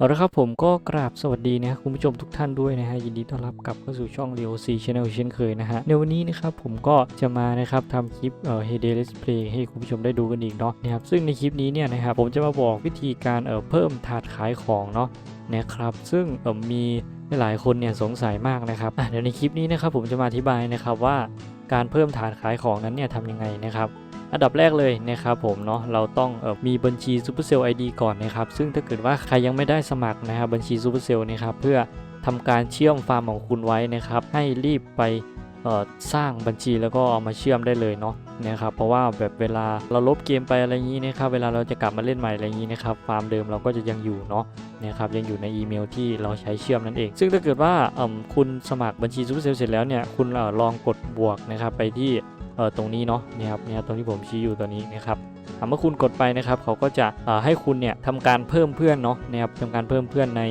เอาละครับผมก็กราบสวัสดีนะค,คุณผู้ชมทุกท่านด้วยนะฮะยินดีต้อนรับกลับเข้าสู่ช่อง Leo C Channel เช่นเคยนะฮะในวันนี้นะครับผมก็จะมานะครับทำคลิปเอ่อ Hey Day Let's Play ให้คุณผู้ชมได้ดูกันอีกเนาะนะครับซึ่งในคลิปนี้เนี่ยนะครับผมจะมาบอกวิธีการเอ่อเพิ่มถาดขายของเนาะนะครับซึ่งเอ่อมีหลายคนเนี่ยสงสัยมากนะครับเดี๋ยวในคลิปนี้นะครับผมจะมาอธิบายนะครับว่าการเพิ่มถาดขายของนั้นเนี่ยทำยังไงนะครับ อันดับแรกเลยนะครับผมเนาะเราต้องออมีบัญชี Supercell ID ก่อนนะครับ ซึ่งถ้าเกิดว่าใครยังไม่ได้สมัครนะครับบัญชี Supercell นะครับเพื่อทำการเชื่อมฟาร์มของคุณไว้นะครับ ให้รีบไปสร้างบัญชีแล้วก็เอามาเชื่อมได้เลยเนาะนะครับเพราะว่าแบบเวลาเราลบเกมไปอะไรอย่างนี้นะครับเวลาเราจะกลับมาเล่นใหม่อะไรอย่างนี้นะครับฟาร์มเดิมเราก็จะยังอยู่เนาะนะครับยังอยู่ในอีเมลที่เราใช้เชื่อมนั่นเอง ซึ่งถ้าเกิดว่าคุณสมัครบัญชี Supercell เสร็จแล้วเนี่ยคุณลองกดบวกนะครับไปที่ ออตรงนี้เนาะเนี่ยครับเนี่ยตรงที่ผมชี้อยู่ตัวนี้นะครับเมื่อคุณกดไปนะครับเขาก็จะให้คุณเนี่ยทำการเพิ่มเพื่อนเนาะนะครับทำการเพิ่มเพื่อนใน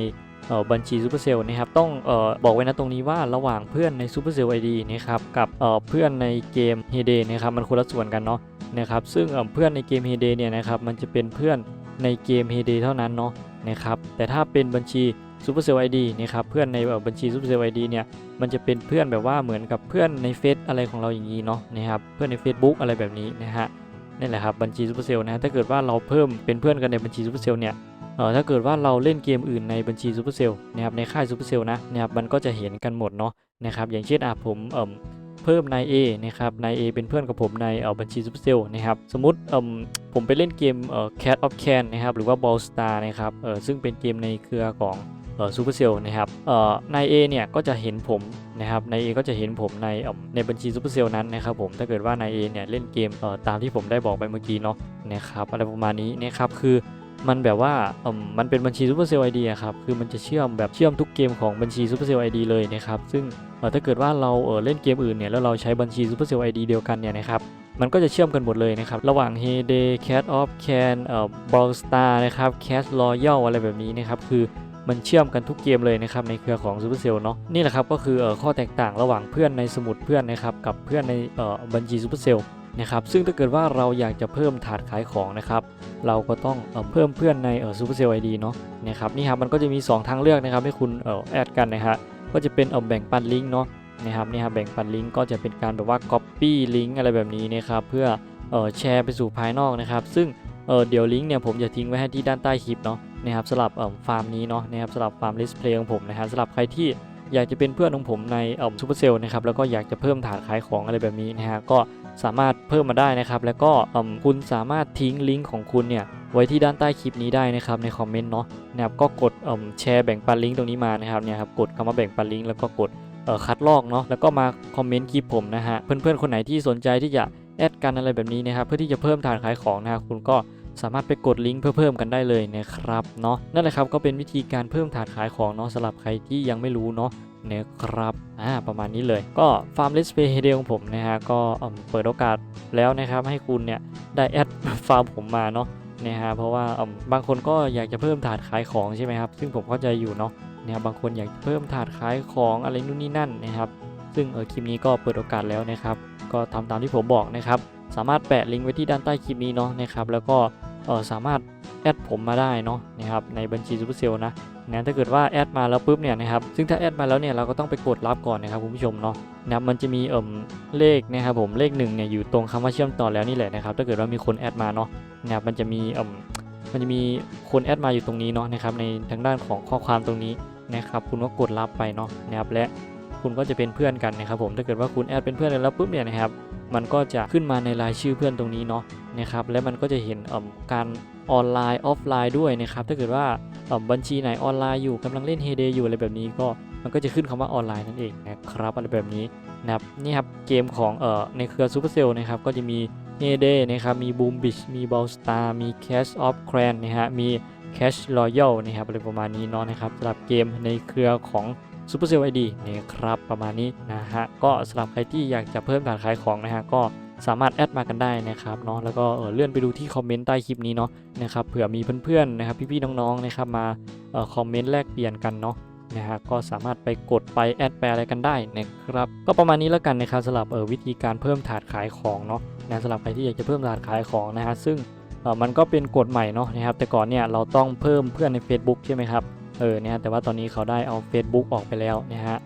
บัญชี Supercell นะครับต้องออบอกไว้นะตรงนี้ว่าระหว่างเพื่อนใน Supercell ID นะครับกับเเพื่อนในเกม h e y d a y นะครับมันคนละส่วนกันเนาะนะครับซึ่งเเพื่อนในเกม h e y d a y เนี่ยนะครับมันจะเป็นเพื่อนในเกม h e y d a y เท่านั้นเนาะนะครับแต่ถ้าเป็นบัญชี Supercell ID นะครับเพื่อนในบัญชี Supercell ID เนี่ย มันจะเป็นเพื่อนแบบว่าเหมือนกับเพื่อนในเฟซอะไรของเราอย่างนี้เนาะนะครับเพื่อนใน Facebook อะไรแบบนี้นะฮะนี่แหละครับบัญชีซูเปอร์เซลนะฮะถ้าเกิดว่าเราเพิ่มเป็นเพื่อนกันในบัญชีซูเปอร์เซลเนี่ยเออถ้าเกิดว่าเราเล่นเกมอื่นในบัญชีซูเปอร์เซลนะครับในค่ายซูเปอร์เซลนะนะครับมันก็จะเห็นกันหมดเนาะนะครับอย่างเช่นอะผมเอ่มเพิ่มนาย A นะครับนาย A เป็นเพื่อนกับผมในเอ่อบัญชีซูเปอร์เซลนะครับสมมติเอ่มผมไปเล่นเกมเอ่อ Cat of Can นะครับหรือว่า Ball Star นะครับเอ่อซึ่งเป็นเกมในเครือของเอ่อ ซูเปอร์เซลนะครับนายเอเนี่ยก็จะเห็นผมนะครับนายเอก็จะเห็นผมในในบัญชีซูเปอร์เซลนั้นนะครับผมถ้าเกิดว่านายเอเนี่ยเล่นเกมเตามที่ผมได้บอกไปเมื่อกี้เนาะนะครับอะไรประมาณนี้นะครับคือมันแบบว่ามันเป็นบัญชีซูเปอร์เซลไอเดียครับ คือมันจะเชื่อมแบบเชื่อมทุกเกมของบัญชีซูเปอร์เซลไอเดียเลยนะครับ ซึ่งถ้าเกิดว่าเราเล่นเกมอื่นเนี่ยแล้วเราใช้บัญชีซูเปอร์เซลไอเดียเดียวกันเนี่ยนะครับ มันก็จะเชื่อมกันหมดเลยนะครับ ระหว่าง Heyday Cat of Can เอ่อ Brawl Star นะครับ Cat Royal อะไรแบบนี้นะครับ คือ มันเชื่อมกันทุกเกมเลยนะครับในเครือของ Supercell เนาะนี่แหละครับก็คืออข้อแตกต่างระหว่างเพื่อนในสมุดเพื่อนนะครับกับเพื่อนในบัญชี Supercell นะครับซึ่งถ้าเกิดว่าเราอยากจะเพิ่มถาดขายของนะครับเราก็ต้องเอเพิ่มเพื่อนในซูเอ่อ Supercell ID เนาะนะครับนี่ครับมันก็จะมี 2 ทางเลือกนะครับให้คุณออแอดกันนะฮะก็จะเป็นแบ่งปันลิงก์เนาะนะครับนี่ครับแบ่งปันลิงก์ก็จะเป็นการแบบว่า Copy ลิงก์อะไรแบบนี้นะครับเพื่ออแชร์ไปสู่ภายนอกนะครับ ซึ่งเเดี๋ยวลิงก์เนี่ยผมจะทิ้งไว้ให้ที่ด้านใต้คลิปเนาะ นะครับสำหรับฟาร์มนี้เนาะนะครับสำหรับฟาร์มลิสเพลย์ของผมนะฮะสำหรับใครที่อยากจะเป็นเพื่อนของผมในซูเปอร์เซลนะครับแล้วก็อยากจะเพิ่มฐานขายของอะไรแบบนี้นะฮะก็สามารถเพิ่มมาได้นะครับแล้วก็คุณสามารถทิ้งลิงก์ของคุณเนี่ยไว้ที่ด้านใต้คลิปนี้ได้นะครับในคอมเมนต์เนาะนะครับก็กดแชร์แบ่งปันลิงก์ตรงนี้มานะครับเนี่ยครับกดคำว่าแบ่งปันลิงก์แล้วก็กดคัดลอกเนาะแล้วก็มาคอมเมนต์คลิปผมนะฮะเพื่อนๆคนไหนที่สนใจที่จะแอดกันอะไรแบบนี้นะครับเพื่อที่จะเพิ่มฐานขายของนะครับคุณก็ สามารถไปกดลิงก์เพื่อเพิ่มกันได้เลยนะครับเนาะนั่นแหละครับก็เป็นวิธีการเพิ่มถาดขายของเนาะสำหรับใครที่ยังไม่รู้เนาะนะครับอ่าประมาณนี้เลยก็ฟาร์มเลสเปย์เฮเดของผมนะฮะก็เปิดโอกาสแล้วนะครับให้คุณเนี่ยได้แอดฟาร์มผมมาเนาะนะฮะเพราะว่าเอิ่มบางคนก็อยากจะเพิ่มถาดขายของใช่ไหมครับซึ่งผมเข้าใจอยู่เนาะนะครับบางคนอยากจะเพิ่มถาดขายของอะไรนู่นนี่นั่นนะครับ ซึ่งเออคลิปนี้ก็เปิดโอกาสแล้วนะครับ ก็ทำตามที่ผมบอกนะครับ สามารถแปะลิงก์ไว้ที่ด้านใต้คลิปนี้เนาะนะครับ แล้วก็ เออสามารถแอดผมมาได้เนาะนะครับในบัญชีซูเปอร์เซลนะนะถ้าเกิดว่าแอดมาแล้วปุ๊บเนี่ยนะครับซึ่งถ้าแอดมาแล้วเนี่ยเราก็ต้องไปกดรับก่อนนะครับคุณผู้ชมเนาะนะครับมันจะมีเอ่มเลขนะครับผมเลขหนึ่งเนี่ยอยู่ตรงคำว่าเชื่อมต่อแล้วนี่แหละนะครับถ้าเกิดว่ามีคนแอดมาเนาะนะครับมันจะมีเอ่มมันจะมีคนแอดมาอยู่ตรงนี้เนาะนะครับในทางด้านของข้อความตรงนี้นะครับคุณก็กดรับไปเนาะนะครับและ คุณก็จะเป็นเพื่อนกันนะครับผมถ้าเกิดว่าคุณแอดเป็นเพื่อนกันแล้วปุ๊บเนี่ยนะครับมันก็จะขึ้นมาในรายชื่อเพื่อนตรงนี้เนาะนะครับและมันก็จะเห็นการออนไลน์ออฟไลน์ด้วยนะครับถ้าเกิดว่าบัญชีไหนออนไลน์อยู่กำลังเล่นเฮเดย์อยู่อะไรแบบนี้ก็มันก็จะขึ้นคำว่าออนไลน์นั่นเองนะครับอะไรแบบนี้นะครับนี่ครับเกมของเอ่อในเครือ Supercell นะครับก็จะมี h e y d a y นะครับมี Boom Beach มี Ball Star มี Cash of Clan นะฮะมี Cash Royal นะครับอะไรประมาณนี้เนาะนะครับสำหรับเกมในเครือของ Supercell ID นะครับประมาณนี้นะฮะก็สำหรับใครที่อยากจะเพิ่มฐานขายของนะฮะก็สามารถแอดมากันได้นะครับเนาะแล้วก็เลื่อนไปดูที่คอมเมนต์ใต้คลิปนี้เนาะนะครับเผื่อมีเพื่อนๆนะครับพี่ๆน้องๆนะครับมาคอมเมนต์แลกเปลี่ยนกันเนาะนะฮะก็สามารถไปกดไปแอดแปลอะไรกันได้นะครับก็ประมาณนี้แล้วกันนะครับสำหรับเออวิธีการเพิ่มถาดขายของเนาะนะสำหรับใครที่อยากจะเพิ่มถาดขายของนะฮะซึ่งมันก็เป็นกฎใหม่เนาะนะครับแต่ก่อนเนี่ยเราต้องเพิ่มเพื่อนใน Facebook ใช่ไหมครับ เออเนี่ยแต่ว่าตอนนี้เขาได้เอา Facebook ออกไปแล้วนะฮะ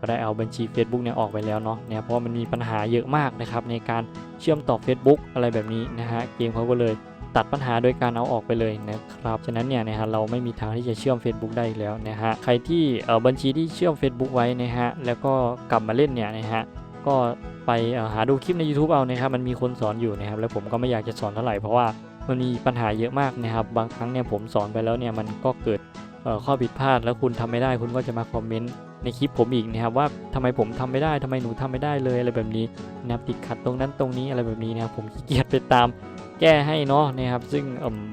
ก็ได้เอาบัญชี Facebook เนี่ยออกไปแล้วเนาะเนี่ยเพราะมันมีปัญหาเยอะมากนะครับในการเชื่อมต่อ Facebook อะไรแบบนี้นะฮะเกมเขาก็เลยตัดปัญหาโดยการเอาออกไปเลยนะครับ ฉะนั้นเนี่ยนะฮะเราไม่มีทางที่จะเชื่อม Facebook ได้อีกแล้วนะฮะ ใครที่เออบัญชีที่เชื่อม Facebook ไว้นะฮะ แล้วก็กลับมาเล่นเนี่ยนะฮะ ก็ไปหาดูคลิปใน YouTube เอานะครับ มันมีคนสอนอยู่นะครับ แล้วผมก็ไม่อยากจะสอนเท่าไหร่เพราะว่า มันมีปัญหาเยอะมากนะครับ บางครั้งเนี่ยผมสอนไปแล้วเนี่ยมันก็เกิดข้อผิดพลาด แล้วคุณทำไม่ได้คุณก็จะมาคอมเมนต์ในคลิปผมอีกนะครับว่าทำไมผมทำไม่ได้ทำไมหนูทำไม่ได้เลยอะไรแบบนี้นะครับติดขัดตรงนั้นตรงนี้อะไรแบบนี้นะครับผมขี้เกียจไปตามแก้ให้เนาะนะครับซึ่ง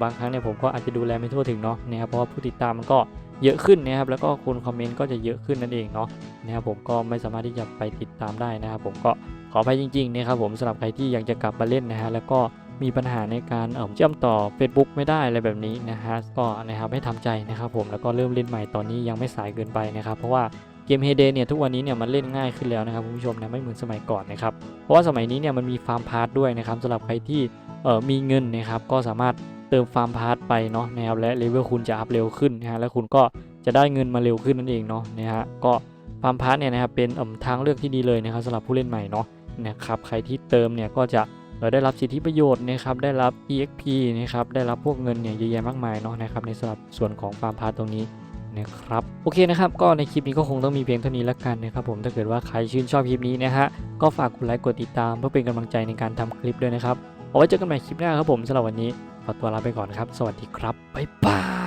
บางครั้งเนี่ยผมก็อาจจะดูแลไม่ทั่วถึงเนาะนะครับเพราะว่าผู้ติดตามมันก็เยอะขึ้นนะครับแล้วก็คนคอมเมนต์ก็จะเยอะขึ้นนั่นเองเนาะนะครับผมก็ไม่สามารถที่จะไปติดตามได้นะครับผมก็ขออภัยจริงๆนะครับผมสำหรับใครที่อยากจะกลับมาเล่นนะฮะแล้วก็ มีปัญหาในการเชื่อมต่อ Facebook ไม่ได้อะไรแบบนี้นะฮะก็นะครับให้ทำใจนะครับผมแล้วก็เริ่มเล่นใหม่ตอนนี้ยังไม่สายเกินไปนะครับ เพราะว่าเกม Hay Day เนี่ยทุกวันนี้เนี่ยมันเล่นง่ายขึ้นแล้วนะครับคุณผู้ชมนะไม่เหมือนสมัยก่อนนะครับเพราะว่าสมัยนี้เนี่ยมันมีฟาร์มพาร์ทด้วยนะครับสำหรับใครที่เอ่อมีเงินนะครับก็สามารถเติมฟาร์มพาร์ทไปเนาะนะครับและเลเวลคุณจะอัพเร็วขึ้นนะฮะและคุณก็จะได้เงินมาเร็วขึ้นนั่นเองเนาะนะฮะก็ฟาร์มพาร์ทเนี่ยนะครับเป็นเอ่อทางเลือกที่ดีเลยนะครับสำหรับผู้เล่นใหม่เนาะนะครับใครที่เติมเนี่ยก็จะ เราได้รับสิทธิประโยชน์นะครับได้รับ EXP นะครับได้รับพวกเงินเนี่ยเยอะแยะมากมายเนาะนะครับในสำหรับส่วนของฟาร์มพาร์ตตรงนี้นะครับโอเคนะครับก็ในคลิปนี้ก็คงต้องมีเพียงเท่านี้ละกันนะครับผมถ้าเกิดว่าใครชื่นชอบคลิปนี้นะฮะก็ฝากกดไลค์กดติดตามเพื่อเป็นกำลังใจในการทำคลิปด้วยนะครับเอาไว้เจอกันใหม่คลิปหน้าครับผมสำหรับวันนี้ขอตัวลาไปก่อนครับ สวัสดีครับบ๊ายบาย